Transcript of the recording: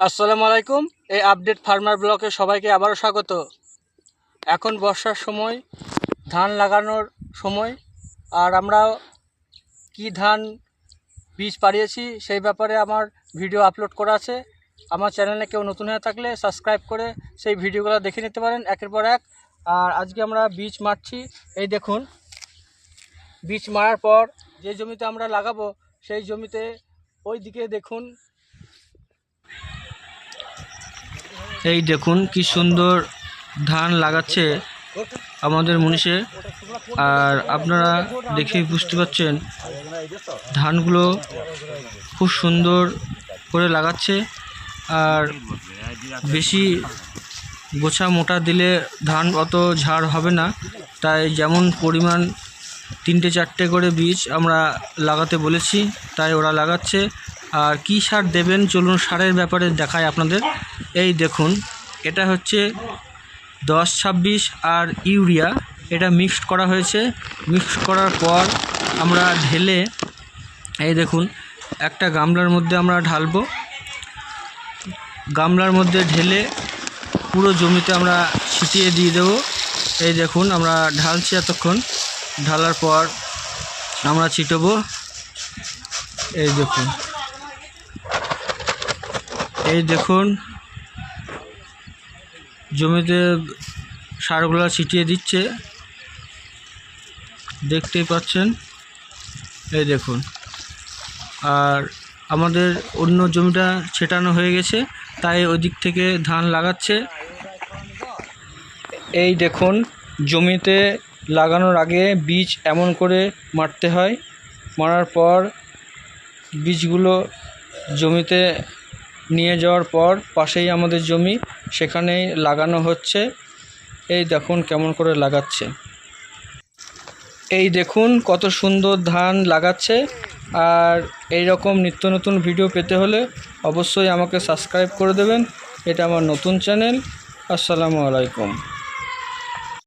আসসালামু আলাইকুম, এই আপডেট ফার্মার ব্লকে সবাইকে আবারও স্বাগত। এখন বর্ষার সময়, ধান লাগানোর সময়, আর আমরা কি ধান বীজ পাড়িয়েছি সেই ব্যাপারে আমার ভিডিও আপলোড করা আছে। আমার চ্যানেলে কেউ নতুন হয়ে থাকলে সাবস্ক্রাইব করে সেই ভিডিওগুলো দেখে নিতে পারেন একের পর এক। আর আজকে আমরা বীজ মারছি, এই দেখুন। বীজ মারার পর যে জমিতে আমরা লাগাবো, সেই জমিতে ওই দিকে দেখুন এই দেখুন কি সুন্দর ধান লাগাচ্ছে আমাদের মনীষে আর আপনারা দেখেই বুঝতে পারছেন, ধানগুলো খুব সুন্দর করে লাগাচ্ছে। আর বেশি গোছা মোটা দিলে ধান অত ঝাড় হবে না। তাই যেমন পরিমাণ তিনটে চারটে করে বীজ আমরা লাগাতে বলেছি, তাই ওরা লাগাচ্ছে। আর কী সার দেবেন? চলুন সারের ব্যাপারে দেখায় আপনাদের। এই দেখুন, এটা হচ্ছে দশ ছাব্বিশ আর ইউরিয়া। এটা মিক্সড করা হয়েছে। মিক্সড করার পর আমরা ঢেলে, এই দেখুন, একটা গামলার মধ্যে আমরা ঢালবো। গামলার মধ্যে ঢেলে পুরো জমিতে আমরা ছিটিয়ে দিয়ে দেবো। এই দেখুন, আমরা ঢালছি এতক্ষণ। ঢালার পর আমরা ছিটবো। এই দেখুন। এই দেখুন, জমিতে সারগুলো ছিটিয়ে দিচ্ছে। দেখতেই পাচ্ছেন, এই দেখুন। আর আমাদের অন্য জমিটা ছেটানো হয়ে গেছে, তাই ওই দিক থেকে ধান লাগাচ্ছে। এই দেখুন, জমিতে লাগানোর আগে বীজ এমন করে মারতে হয়। মারার পর বীজগুলো জমিতে নিয়ে যাওয়ার পর পাশেই আমাদের জমি, সেখানেই লাগানো হচ্ছে। এই দেখুন কেমন করে লাগাচ্ছে। এই দেখুন কত সুন্দর ধান লাগাচ্ছে। আর এই রকম নিত্য নতুন ভিডিও পেতে হলে অবশ্যই আমাকে সাবস্ক্রাইব করে দেবেন। এটা আমার নতুন চ্যানেল। আসসালামু আলাইকুম।